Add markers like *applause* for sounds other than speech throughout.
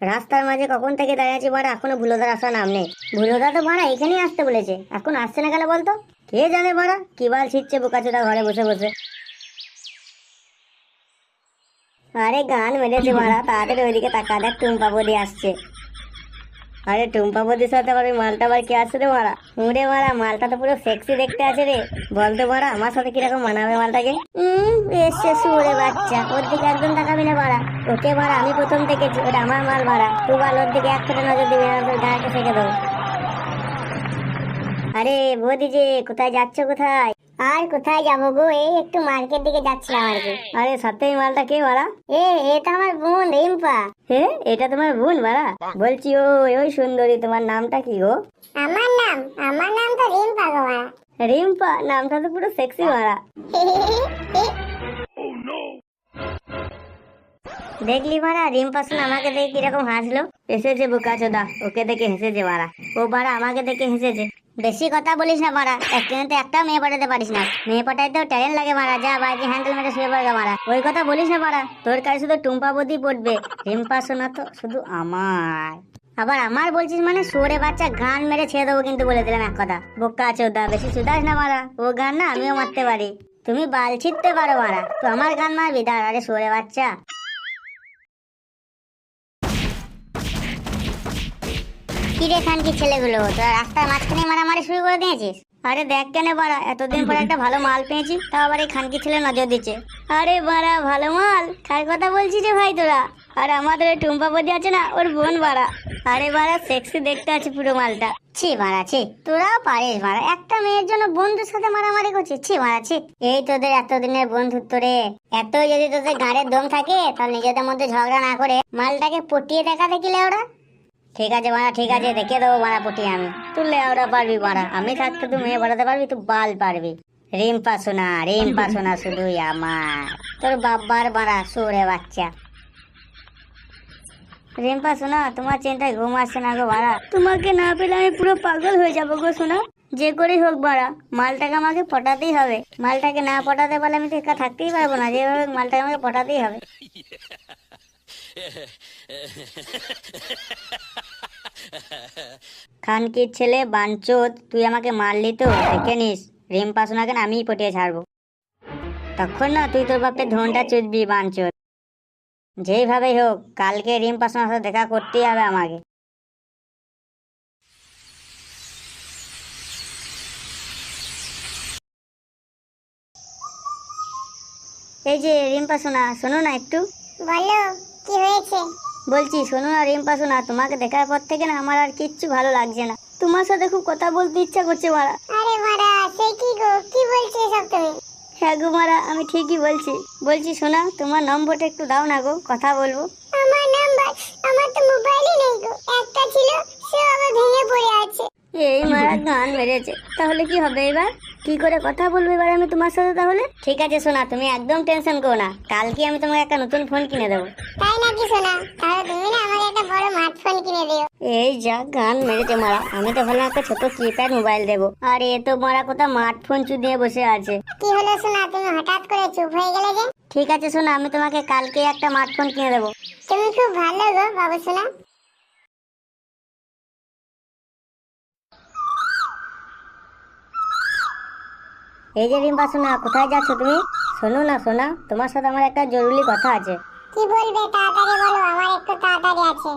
রাস্তার মাঝে কখন থেকে দাঁড়িয়ে আছি বাড়া, এখনও ভুলোদার আসার নাম নেই। ভুলোদা তো বাড়া এখানেই আসতে বলেছে, এখন আসছে না কেন বলতো? কে জানে বাড়া, কি বাল ছিটছে বোকাচোদা ঘরে বসে বসে। আরে গান মেরেছে বাড়া, তাড়াতাড়ি ওইদিকে তাকা দেখ টুম্পা বলে আসছে। আরে টুম্পা বদির সাথে ওই মালটা আবার কে আসছে রে মারা উড়ে মারা মালটা তো পুরো সেক্সি দেখতে আছে রে। বলতো মারা আমার সাথে কীরকম মানাবে মালটাকে? হুম এসছে সুরে বাচ্চা ওর দিকে একদম তাকাবি না মারা ওকে মারা আমি প্রথম দেখেছি ওটা আমার মাল মারা তুই বল ওর দিকে এক ফোটা নজর দিবি না তোর শেখে দেবো। আরে বৌদি যে কোথায় যাচ্ছ কোথায়? আর কোথায় যাব গো এই একটু মার্কেট দিকে যাচ্ছিলাম আর কি। আরে সাথে মালটা কে মারা এ এটা আমার বোন রিম্পা। হে এটা তোমার ভুল মারা বলছি ও ওই সুন্দরী তোমার নামটা কি গো? আমার নাম আমার নাম তো রিম্পা গো রিম্পা? নামটা তো পুরো সেক্সি মারা *laughs* দেখলি মারা রিম্পা শুনে আমাকে দেখে কীরকম হাসলো। এসেছে বুকাচোদা ওকে দেখে হেসেছে মারা ও বাড়া আমাকে দেখে হেসেছে। বেশি কথা বলিস না মারা। একদিনে একটা মেয়ে পাঠাতে পারিস না। মেয়ে পাঠাইতেও ট্যালেন্ট লাগে মারা। যা বাইকে হ্যান্ডেল মেরে শুয়ে পড়বে মারা। ওই কথা বলিস না মারা। তোর কাছে শুধু টুম্পা বদি পড়বে। রিম্পা শোনা তো শুধু আমার। আবার আমার বলছিস মানে সোরে বাচ্চা গান মেরে ছেড়ে দেবো কিন্তু বলে দিলাম এক কথা। বোকা চোদা, বেশি সুদাস না মারা। ও গান না আমিও মারতে পারি। তুমি বাল ছিটতে পারো মারা। তো আমার গান মারবি? দাঁড় আরে সরে বাচ্চা। কি রে খান কি ছেলেগুলো, তোরা রাস্তার মাঝখানে মারামারি শুরু করে দিয়েছিস? আরে দেখ কেন বাড়া, এতদিন পরে একটা ভালো মাল পেয়েছি, তাও আবার এই খানকি ছেলে নজর দিচ্ছে। আরে বাড়া, ভালো মাল? কার কথা বলছিস রে ভাই তোরা? আর আমাদের ওই টুম্পা আছে না, ওর বোন বাড়া। আরে বাড়া সেক্সি দেখতে আছে পুরো মালটা। ছি মারা ছি, তোরাও পারিস মারা একটা মেয়ের জন্য বন্ধুর সাথে মারামারি করছিস, ছি মারা ছি। এই তোদের এতদিনের বন্ধুত্ব রে। এতই যদি তোদের গাড়ের দম থাকে, তাহলে নিজেদের মধ্যে ঝগড়া না করে মালটাকে পটিয়ে দেখা দেখিলে ওরা? ঠিক আছে মারা ঠিক আছে, দেখিয়ে দেবো মারা পটি আমি। তুই লেওড়া পারবি মারা আমি থাকতে তুই মেয়ে বাড়াতে পারবি তুই বাল পারবি। রিম্পা সোনা রিম্পা সোনা শুধুই আমার। তোর বাবার মারা সুরে বাচ্চা। রিম্পা সোনা তোমার চিন্তায় ঘুম আসছে না গো মারা তোমাকে না পেলে আমি পুরো পাগল হয়ে যাব গো সোনা যে করেই হোক বাড়া মালটাকে আমাকে পটাতেই হবে। মালটাকে না পটাতে পারলে আমি একা থাকতেই পারব না, যেভাবে মালটাকে আমাকে পটাতেই হবে। *laughs* *laughs* খানকির ছেলে বাঞ্চোদ তুই আমাকে মারলি তো, দেখে নিস। রিম্পা সোনাকে আমিই পটিয়ে ছাড়বো। তখন না তুই তোর বাপের ধনটা চুদবি বাঞ্চোদ যেইভাবেই হোক, কালকে রিম্পা সোনার সাথে দেখা করতেই হবে আমাকে। এই যে রিম্পা সোনা শোনো না একটু। বলো, কি হয়েছে? বলছি শোনো না রিম্পা শোনা তোমাকে দেখার পর থেকে না আমার আর কিচ্ছু ভালো লাগছে না। তোমার সাথে খুব কথা বলতে ইচ্ছা করছে মারা। আরে মারা সে কি গো? কি বলছিস সব তুমি? হ্যাঁ গো মারা আমি ঠিকই বলছি। বলছি শোনা তোমার নম্বরটা একটু দাও না গো কথা বলব। আমার নাম্বার আমার তো মোবাইলই নেই গো। একটা ছিল সে আবার ভেঙে পড়ে আছে। এই মারা গান মেরেছে তাহলে কি হবে এবার? কি করে কথা বলব এবার আমি তোমার সাথে তাহলে? ঠিক আছে শোনা তুমি একদম টেনশন করো না। কালকে আমি তোমাকে একটা নতুন ফোন কিনে দেবো। তাই নাকি শোনা তাহলে তুমি না আমাকে একটা বড় স্মার্টফোন কিনে দিও। এই যা গান মেরেছে মারা। আমি তো ভাবলাম একটা ছোট কিপ্যাড মোবাইল দেবো। আর এ তো মারা কোথাও স্মার্টফোন চুদিয়ে বসে আছে। কি হলো শোনা তুমি হঠাৎ করে চুপ হয়ে গেলে যে? ঠিক আছে শোনা আমি তোমাকে কালকে একটা স্মার্টফোন কিনে দেবো। তুমি খুব ভালো গো বাবু শোনা এই যে রিম্পা সোনা কোথায় যাচ্ছ তুমি? শোনো না সোনা তোমার সাথে আমার একটা জরুরি কথা আছে। কি বলবে তাড়াতাড়ি বলো আমার একটু তাড়াতাড়ি আছে।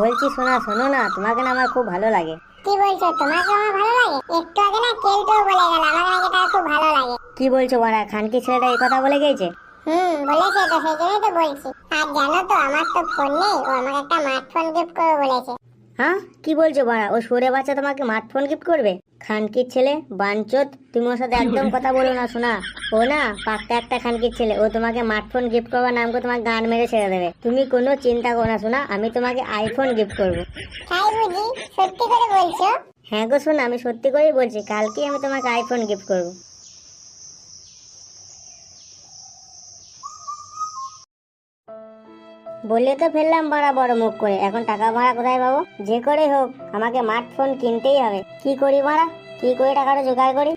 বলছি সোনা শোনো না তোমাকে না আমার খুব ভালো লাগে। কি বলছো তোমাকে আমার ভালো লাগে? একটু আগে না কেলটেও বলে গেল আমাকে নাকি তার খুব ভালো লাগে। কি বলছো মারা খানকি ছেলেটা এই কথা বলে গেছে? হুম বলেছে তো সেই জন্যই তো বলছি। আর জানো তো আমার তো ফোন নেই ও আমাকে একটা স্মার্টফোন গিফট করবে বলেছে। হ্যাঁ? কি বলছো মারা ও সরে বাচ্চা তোমাকে স্মার্টফোন গিফট করবে? খানকির ছেলে? বাঞ্চত তুমি ওর সাথে একদম কথা বলো না শোনা। ও না পাক্কা একটা খানকির ছেলে। ও তোমাকে স্মার্টফোন গিফট করবার নাম করে তোমাকে গান মেরে ছেড়ে দেবে। তুমি কোনো চিন্তা করো না শোনা। আমি তোমাকে আইফোন গিফট করব। তাই বুঝি? সত্যি করে বলছো? হ্যাঁ গো শোনা আমি সত্যি করেই বলছি কালকেই আমি তোমাকে আইফোন গিফট করব। বলে তো ফেললাম ভাড়া বড় মুখ করে। এখন টাকা ভাড়া কোথায় পাবো? যে করে হোক আমাকে স্মার্টফোন কিনতেই হবে। কি করি ভাড়া কি করে টাকাটা জোগাড় করি?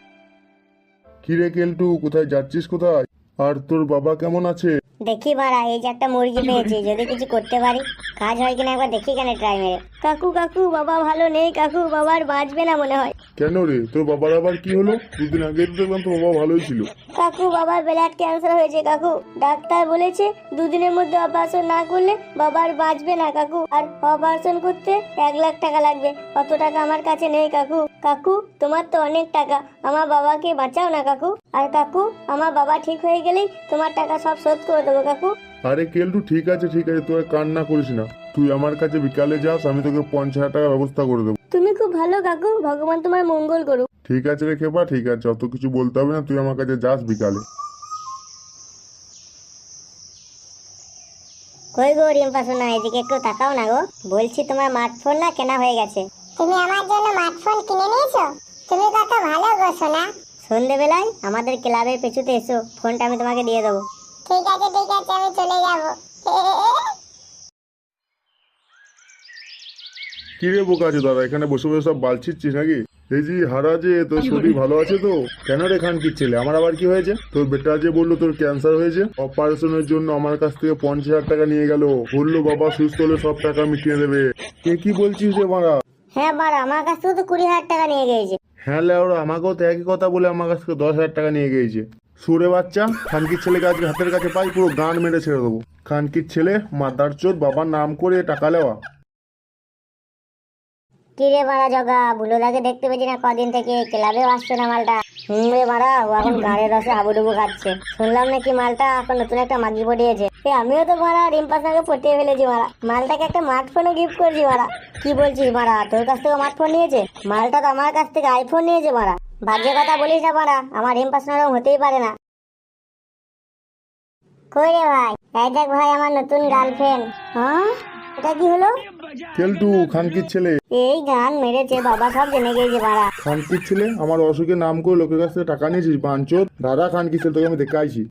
কিরে কেলটু কোথায় যাচ্ছিস কোথায়? আর তোর বাবা কেমন আছে? দেখি মারা এই যে একটা মুরগি পেয়েছি যদি কিছু করতে পারি। কাজ হয় কিনা একবার দেখি কেন ট্রাই মেরে। কাকু কাকু বাবা ভালো নেই কাকু বাবার বাঁচবে না মনে হয়। কেন রে? তোর বাবার আবার কি হলো? দুদিন আগে তো দেখলাম তোর বাবা ভালোই ছিল। কাকু বাবার ব্লাড ক্যান্সার হয়েছে কাকু। ডাক্তার বলেছে দুদিনের মধ্যে অপারেশন না করলে বাবার বাঁচবে না কাকু। আর অপারেশন করতে এক লাখ টাকা লাগবে। অত টাকা আমার কাছে নেই কাকু। কাকু তোমার তো অনেক টাকা। আমার বাবাকে বাঁচাও না কাকু। আর কাকু আমার বাবা ঠিক হয়ে গেলেই তোমার টাকা সব শোধ করে দেবো কাকু। আরে কেলটু ঠিক আছে ঠিক আছে তোরা কান্না করিস না। তুই আমার কাছে বিকালে যাস আমি তোকে পঞ্চাশ হাজার টাকার ব্যবস্থা করে দেবো। তুমি খুব ভালো কাকু ভগবান তোমার মঙ্গল করুক। ঠিক আছে রে খেপা ঠিক আছে অত কিছু বলতে হবে না তুই আমার কাছে যাস বিকালে। কই গো রিম্পা শোনা এদিকে একটু তাকাও না গো। বলছি তোমার স্মার্টফোন না কেনা হয়ে গেছে। তুমি আমার জন্য স্মার্টফোন কিনে নিয়েছো? তুমি কত ভালো গো সোনা। সন্ধেবেলায় আমাদের ক্লাবের পেছুতে এসো ফোনটা আমি তোমাকে দিয়ে দেবো। ঠিক আছে ঠিক আছে আমি চলে যাব। *laughs* কি রে বোকা আছে দাদা? এখানে বসে বসে সব বালছিচ্ছিস নাকি? এই যে হারা যে তোর শরীর ভালো আছে তো? কেন রে খান কি ছেলে? আমার আবার কি হয়েছে? তোর বেটা যে বলল তোর ক্যান্সার হয়েছে অপারেশনের জন্য আমার কাছ থেকে পঞ্চাশ হাজার টাকা নিয়ে গেল। বলল বাবা সুস্থ হলে সব টাকা মিটিয়ে দেবে। কে কি বলছিস রে মারা? হ্যাঁ বার আমার কাছ থেকে তো কুড়ি হাজার টাকা নিয়ে গিয়েছে। হ্যাঁ লেওরা আমাকেও তো একই কথা বলে আমার কাছ থেকে দশ হাজার টাকা নিয়ে গিয়েছে। সুরে বাচ্চা খানকির ছেলেকে আজকে হাতের কাছে পাই পুরো গান মেরে ছেড়ে দেবো। খানকির ছেলে মাদার চোদ বাবার নাম করে টাকা নেওয়া কি রে মারা জগা, বুলোদাকে দেখতে পেয়েছি না কদিন থেকে? ক্লাবেও আসছে না মালটা। হুম রে মারা, ও এখন গাড়ির রসে হাবুডুবু খাচ্ছে। শুনলাম নাকি মালটা এখন নতুন একটা মাগি পটিয়েছে। আমিও তো মারা রিম্পার সঙ্গে পটিয়ে ফেলেছি মারা। মালটাকে একটা স্মার্টফোনও গিফট করছি মারা। কি বলছিস মারা, তোর কাছ থেকে স্মার্টফোন নিয়েছে? মালটা তো আমার কাছ থেকে আইফোন নিয়েছে মারা। বাজে কথা বলিস না মারা, আমার সঙ্গে হতেই পারে না। কই রে ভাই? এই দেখ ভাই, আমার নতুন গার্লফ্রেন্ড হ্যাঁ? এটা কি হলো? কেলটু খানকির ছেলে। এই গান মেরেছে বাবা সব জেনে গেছে বাড়া। খানকির ছেলে আমার অসুখের নাম করে লোকের কাছ থেকে টাকা নিয়েছিস বাঞ্চোদ। দাদা খানকির ছেলে তোকে আমি দেখে আইছি